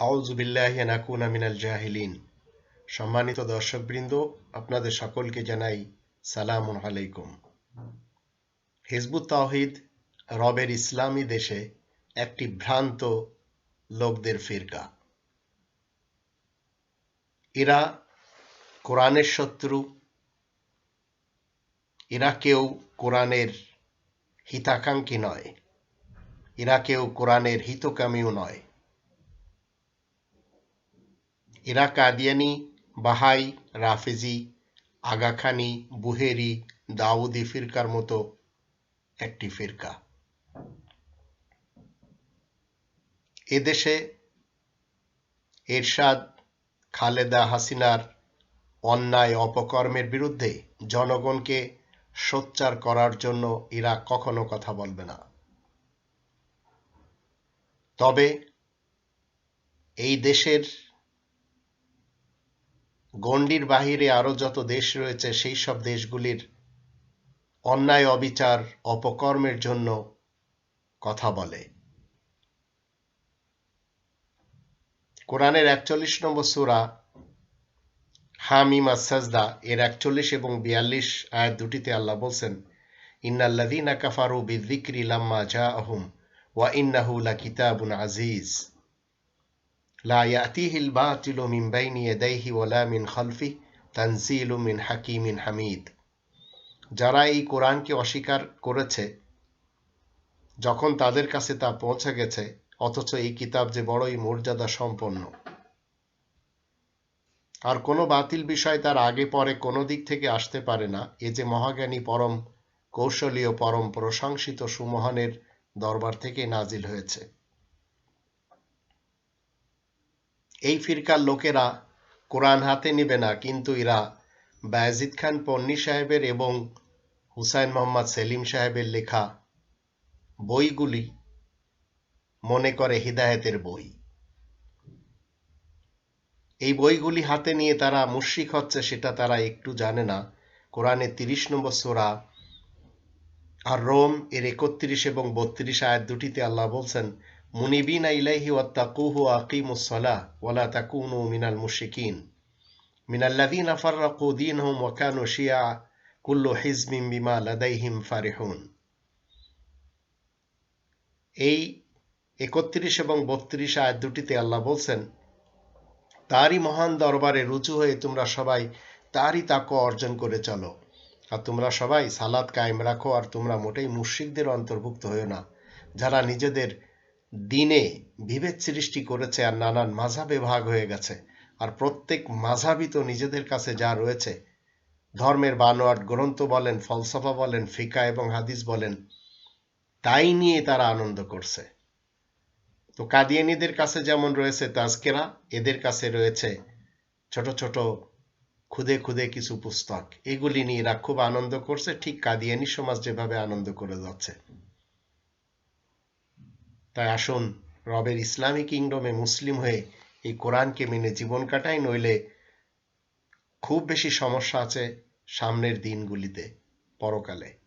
আউজুবিল্লাহিনাকুনা মিনাল জাহিলিন। সম্মানিত দর্শকবৃন্দ, আপনাদের সকলকে জানাই সালাম আলাইকুম। হিজবুত তাওহিদ রবের ইসলামী দেশে একটি ভ্রান্ত লোকদের ফিরকা। এরা কোরআনের শত্রু, এরা কেউ কোরআনের হিতাকাঙ্ক্ষী নয়, এরা কেউ কোরআনের হিতকামীও নয়। এরা কাদিয়ানি বাহাই, রাফেজি, আগাখানি, বুহেরি, দাউদি ফিরকার মতো একটি ফিরকা। এদেশে এরশাদ খালেদা হাসিনার অন্যায় অপকর্মের বিরুদ্ধে জনগণকে সোচ্চার করার জন্য এরা কখনো কথা বলবে না। তবে এই দেশের গণ্ডির বাহিরে আরও যত দেশ রয়েছে, সেই সব দেশগুলির অন্যায়, অবিচার, অপকর্মের জন্য কথা বলে। কোরআনের একচল্লিশ নম্বর সুরা হামিম সাজদা, এর একচল্লিশ এবং বিয়াল্লিশ আয়াত দুটিতে আল্লাহ বলছেন ইন্নাল্লাযীনা কাফারু বিযিকরি লাম্মা জাআহুম ওয়া ইন্নাহু লাকিতাবুন আজিজ লা ইয়াতিহিল বাতিলু মিন বাইনি ইয়াদাইহি ওয়ালা মিন খালফিহি তানজিলু মিন হাকিমিন হামিদ যারা এই কোরআনকে অস্বীকার করেছে, যখন তাদের কাছে তা পৌঁছে গেছে, অথচ এই কিতাব যে বড়ই মর্যাদা সম্পন্ন। আর কোনো বাতিল বিষয় তার আগে পরে কোনো দিক থেকে আসতে পারে না। এ যে মহাজ্ঞানী পরম কৌশলীয় পরম প্রশংসিত সুমহানের দরবার থেকে নাজিল হয়েছে। এই ফিরকার লোকেরা কোরআন হাতে নিবে না, কিন্তু এরা বায়াজিদ খান, পন্নী সাহেবের এবং হুসাইন মোহাম্মদ সেলিম সাহেবের লেখা বইগুলি মনে করে হিদায়তের বই। এই বইগুলি হাতে নিয়ে তারা মুশিক হচ্ছে, সেটা তারা একটু জানে না। কোরআনে তিরিশ নম্বর সোরা আর রোম এর একত্রিশ এবং বত্রিশ আয়াত দুটিতে আল্লাহ বলছেন মুনিবিন ইলাইহি ওয়াত্তাকুহু আকিমুস সালাহ ওয়ালা তাকুনু মিনাল মুশরিকিন। ফাররাকু দীনহুম ওয়া কানু শিয়া কুল্লু হিজমিন বিমা লাদাইহিম ফারিহুন। এই একত্রিশ এবং বত্রিশ আয়াত দুটিতে আল্লাহ বলছেন, তারই মহান দরবারে রুজু হয়ে তোমরা সবাই তারই তাকো অর্জন করে চলো। আর তোমরা সবাই সালাদ কায়েম রাখো আর তোমরা মোটেই মুশ্রিকদের অন্তর্ভুক্ত হয়েও না। যারা নিজেদের দিনে বিভেদ সৃষ্টি করেছে আর নানান মাঝাবে ভাগ হয়ে গেছে। আর প্রত্যেক মাঝাবি তো নিজেদের কাছে যা রয়েছে। ধর্মের বানোয়াট গ্রন্থ বলেন, ফলসফা বলেন, ফিকা এবং হাদিস বলেন, তাই নিয়ে তারা আনন্দ করছে। তো কাদিয়ানিদের কাছে যেমন রয়েছে তাজকেরা, এদের কাছে রয়েছে ছোট ছোট খুদে খুদে কিছু পুস্তক। এগুলি নিয়ে এরা খুব আনন্দ করছে। ঠিক কাদিয়ানি সমাজ যেভাবে আনন্দ করে যাচ্ছে। তাই আসুন, রবের ইসলামী কিংডমে মুসলিম হয়ে এই কোরআনকে মেনে জীবন কাটাই, নইলে খুব বেশি সমস্যা আছে সামনের দিনগুলিতে, পরকালে।